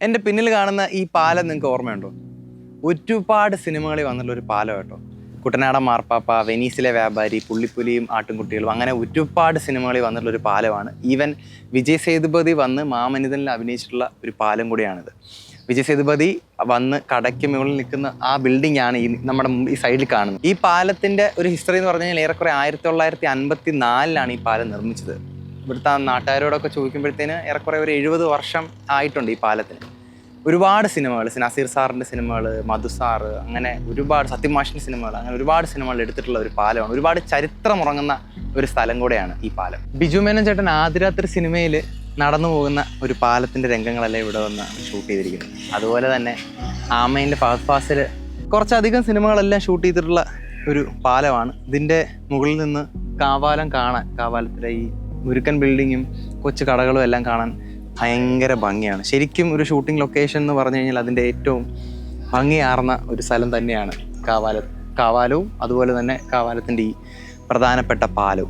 എന്റെ പിന്നിൽ കാണുന്ന ഈ പാലം നിങ്ങൾക്ക് ഓർമ്മയുണ്ടോ? ഒരുപാട് സിനിമകളിൽ വന്നിട്ടുള്ള ഒരു പാലം കേട്ടോ. കുട്ടനാടൻ മാർപ്പാപ്പ വെനീസിലെ വ്യാപാരി പുള്ളിപ്പുലിയും ആട്ടിൻകുട്ടികളും അങ്ങനെ ഒരുപാട് സിനിമകളിൽ വന്നിട്ടുള്ള ഒരു പാലമാണ്. ഈവൻ വിജയ് സേതുപതി വന്ന് മാമനിതനിൽ അഭിനയിച്ചിട്ടുള്ള ഒരു പാലം കൂടിയാണിത്. വിജയ് സേതുപതി വന്ന് കടയ്ക്ക് മുകളിൽ നിൽക്കുന്ന ആ ബിൽഡിംഗ് ആണ് ഈ നമ്മുടെ ഈ സൈഡിൽ കാണുന്നത്. ഈ പാലത്തിന്റെ ഒരു ഹിസ്റ്ററി എന്ന് പറഞ്ഞു കഴിഞ്ഞാൽ ഏറെക്കുറെ ആയിരത്തി തൊള്ളായിരത്തി അൻപത്തി നാലിലാണ് ഈ പാലം നിർമ്മിച്ചത്. ഇവിടുത്തെ നാട്ടുകാരോടൊക്കെ ചോദിക്കുമ്പോഴത്തേന് ഏറെക്കുറെ ഒരു എഴുപത് വർഷം ആയിട്ടുണ്ട് ഈ പാലത്തിന്. ഒരുപാട് സിനിമകൾ നസീർ സാറിന്റെ സിനിമകൾ മധു സാറ് അങ്ങനെ ഒരുപാട് സത്യമാഷിന്റെ സിനിമകൾ അങ്ങനെ ഒരുപാട് സിനിമകൾ എടുത്തിട്ടുള്ള ഒരു പാലമാണ്. ഒരുപാട് ചരിത്രമുറങ്ങുന്ന ഒരു സ്ഥലം കൂടെയാണ് ഈ പാലം. ബിജു മേനൻ ചേട്ടൻ ആദിരാത്രി സിനിമയിൽ നടന്നു പോകുന്ന ഒരു പാലത്തിന്റെ രംഗങ്ങളെല്ലാം ഇവിടെ വന്ന് ഷൂട്ട് ചെയ്തിരിക്കുന്നത്. അതുപോലെ തന്നെ ആമയിന്റെ ഫാസിൽ കുറച്ചധികം സിനിമകളെല്ലാം ഷൂട്ട് ചെയ്തിട്ടുള്ള ഒരു പാലമാണ്. ഇതിന്റെ മുകളിൽ നിന്ന് കാവാലം കാണാൻ കാവാലത്തിലെ ഈ ഉരുക്കൻ ബിൽഡിങ്ങും കൊച്ചു കടകളും എല്ലാം കാണാൻ ഭയങ്കര ഭംഗിയാണ്. ശരിക്കും ഒരു ഷൂട്ടിംഗ് ലൊക്കേഷൻ എന്ന് പറഞ്ഞു കഴിഞ്ഞാൽ അതിന്റെ ഏറ്റവും ഭംഗിയാർന്ന ഒരു സ്ഥലം തന്നെയാണ് കാവാല കാവാലവും അതുപോലെ തന്നെ കാവാലത്തിന്റെ ഈ പ്രധാനപ്പെട്ട പാലവും.